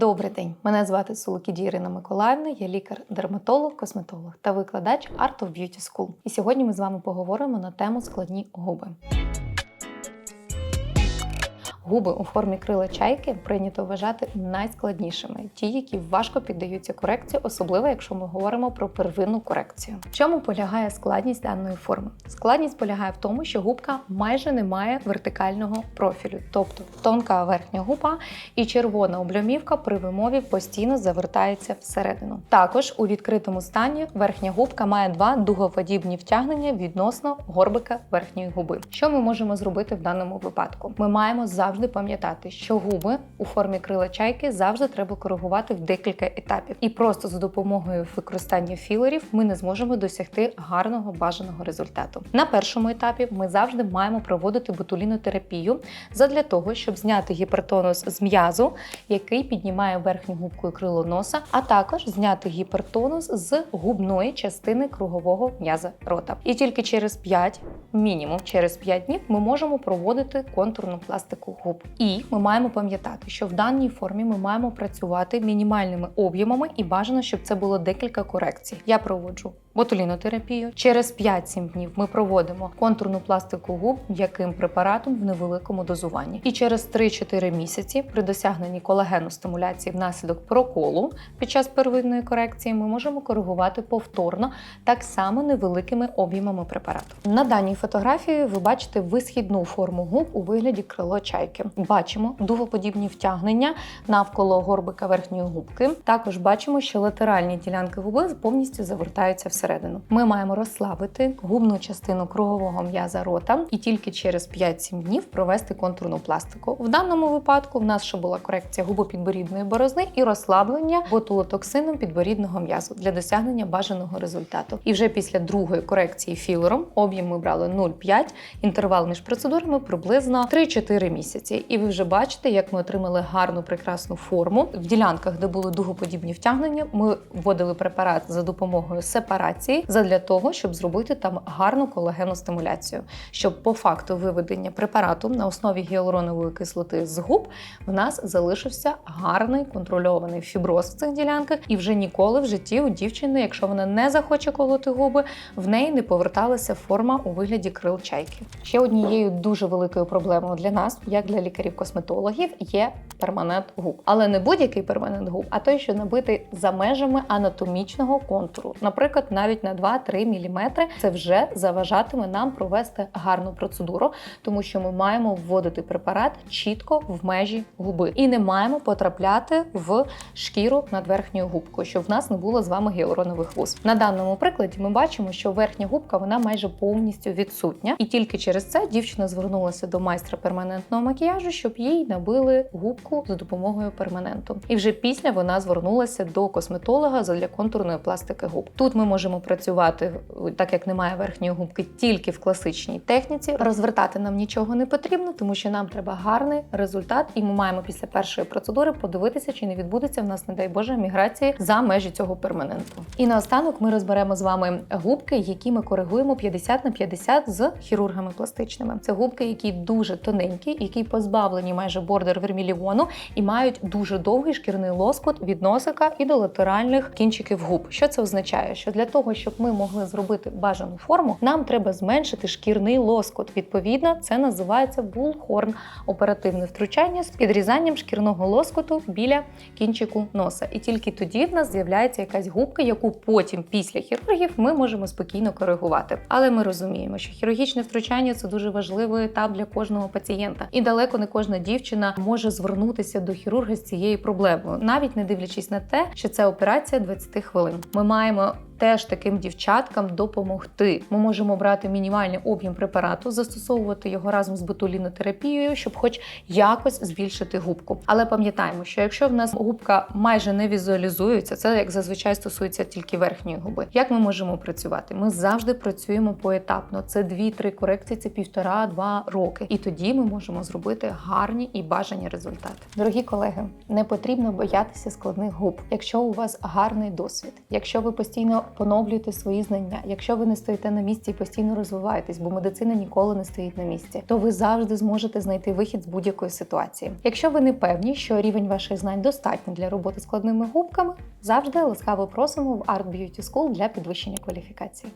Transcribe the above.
Добрий день, мене звати Сулокіді Ірина Миколаївна, я лікар-дерматолог, косметолог та викладач Art of Beauty School. І сьогодні ми з вами поговоримо на тему складні губи. Губи у формі крила чайки прийнято вважати найскладнішими, ті, які важко піддаються корекції, особливо якщо ми говоримо про первинну корекцію. В чому полягає складність даної форми? Складність полягає в тому, що губка майже не має вертикального профілю, тобто тонка верхня губа і червона облямівка при вимові постійно завертається всередину. Також у відкритому стані верхня губка має два дугоподібні втягнення відносно горбика верхньої губи. Що ми можемо зробити в даному випадку? Ми маємо завжди пам'ятати, що губи у формі крила чайки завжди треба коригувати в декілька етапів, і просто за допомогою використання філерів ми не зможемо досягти гарного бажаного результату. На першому етапі ми завжди маємо проводити ботулінотерапію задля того, щоб зняти гіпертонус з м'язу, який піднімає верхню губку і крило носа, а також зняти гіпертонус з губної частини кругового м'яза рота. І тільки через 5, мінімум через 5 днів, ми можемо проводити контурну пластику губ. І ми маємо пам'ятати, що в даній формі ми маємо працювати мінімальними об'ємами, і бажано, щоб це було декілька корекцій. Я проводжу ботулінотерапію. Через 5-7 днів ми проводимо контурну пластику губ м'яким препаратом в невеликому дозуванні. І через 3-4 місяці при досягненні колагену стимуляції внаслідок проколу під час первинної корекції ми можемо коригувати повторно так само невеликими об'ємами препарату. На даній фотографії ви бачите висхідну форму губ у вигляді крило чайки. Бачимо дугоподібні втягнення навколо горбика верхньої губки. Також бачимо, що латеральні ділянки губи повністю завертаються всередину. Ми маємо розслабити губну частину кругового м'яза рота і тільки через 5-7 днів провести контурну пластику. В даному випадку в нас ще була корекція губопідборідної борозни і розслаблення ботулотоксином підборідного м'язу для досягнення бажаного результату. І вже після другої корекції філером об'єм ми брали 0,5, інтервал між процедурами приблизно 3-4 місяці. І ви вже бачите, як ми отримали гарну прекрасну форму. В ділянках, де були дугоподібні втягнення, ми вводили препарат за допомогою сепарації задля того, щоб зробити там гарну колагенну стимуляцію, щоб по факту виведення препарату на основі гіалуронової кислоти з губ в нас залишився гарний контрольований фіброз в цих ділянках, і вже ніколи в житті у дівчини, якщо вона не захоче колоти губи, в неї не поверталася форма у вигляді крил чайки. Ще однією дуже великою проблемою для нас, як для лікарів-косметологів, є перманент губ, але не будь-який перманент губ, а той, що набитий за межами анатомічного контуру, наприклад, навіть на 2-3 мм, це вже заважатиме нам провести гарну процедуру, тому що ми маємо вводити препарат чітко в межі губи і не маємо потрапляти в шкіру над верхньою губкою, щоб в нас не було з вами гіалуронових вуз. На даному прикладі ми бачимо, що верхня губка вона майже повністю відсутня, і тільки через це дівчина звернулася до майстра перманентного макіяжу, щоб їй набили губку за допомогою перманенту. І вже після вона звернулася до косметолога для контурної пластики губ. Тут ми можемо працювати, так як немає верхньої губки, тільки в класичній техніці. Розвертати нам нічого не потрібно, тому що нам треба гарний результат, і ми маємо після першої процедури подивитися, чи не відбудеться в нас, не дай Боже, міграції за межі цього перманенту. І наостанок ми розберемо з вами губки, які ми коригуємо 50 на 50 з хірургами пластичними. Це губки, які дуже тоненькі, які позбавлені майже бордер верміліону і мають дуже довгий шкірний лоскут від носика і до латеральних кінчиків губ. Що це означає? Що для того, щоб ми могли зробити бажану форму, нам треба зменшити шкірний лоскут. Відповідно, це називається булхорн оперативне втручання з підрізанням шкірного лоскуту біля кінчику носа. І тільки тоді в нас з'являється якась губка, яку потім після хірургів ми можемо спокійно коригувати. Але ми розуміємо, що хірургічне втручання це дуже важливий етап для кожного пацієнта, і далеко не кожна дівчина може звернутися до хірурга з цією проблемою, навіть не дивлячись на те, що це операція 20 хвилин. Ми маємо теж таким дівчаткам допомогти. Ми можемо брати мінімальний об'єм препарату, застосовувати його разом з ботулінотерапією, щоб хоч якось збільшити губку. Але пам'ятаємо, що якщо в нас губка майже не візуалізується, це як зазвичай стосується тільки верхньої губи. Як ми можемо працювати? Ми завжди працюємо поетапно. Це 2-3 корекції, це півтора-два роки. І тоді ми можемо зробити гарні і бажані результати. Дорогі колеги, не потрібно боятися складних губ, якщо у вас гарний досвід, якщо ви постійно поновлюєте свої знання, якщо ви не стоїте на місці і постійно розвиваєтесь, бо медицина ніколи не стоїть на місці, то ви завжди зможете знайти вихід з будь-якої ситуації. Якщо ви не певні, що рівень ваших знань достатній для роботи складними губками, завжди ласкаво просимо в Art Beauty School для підвищення кваліфікації.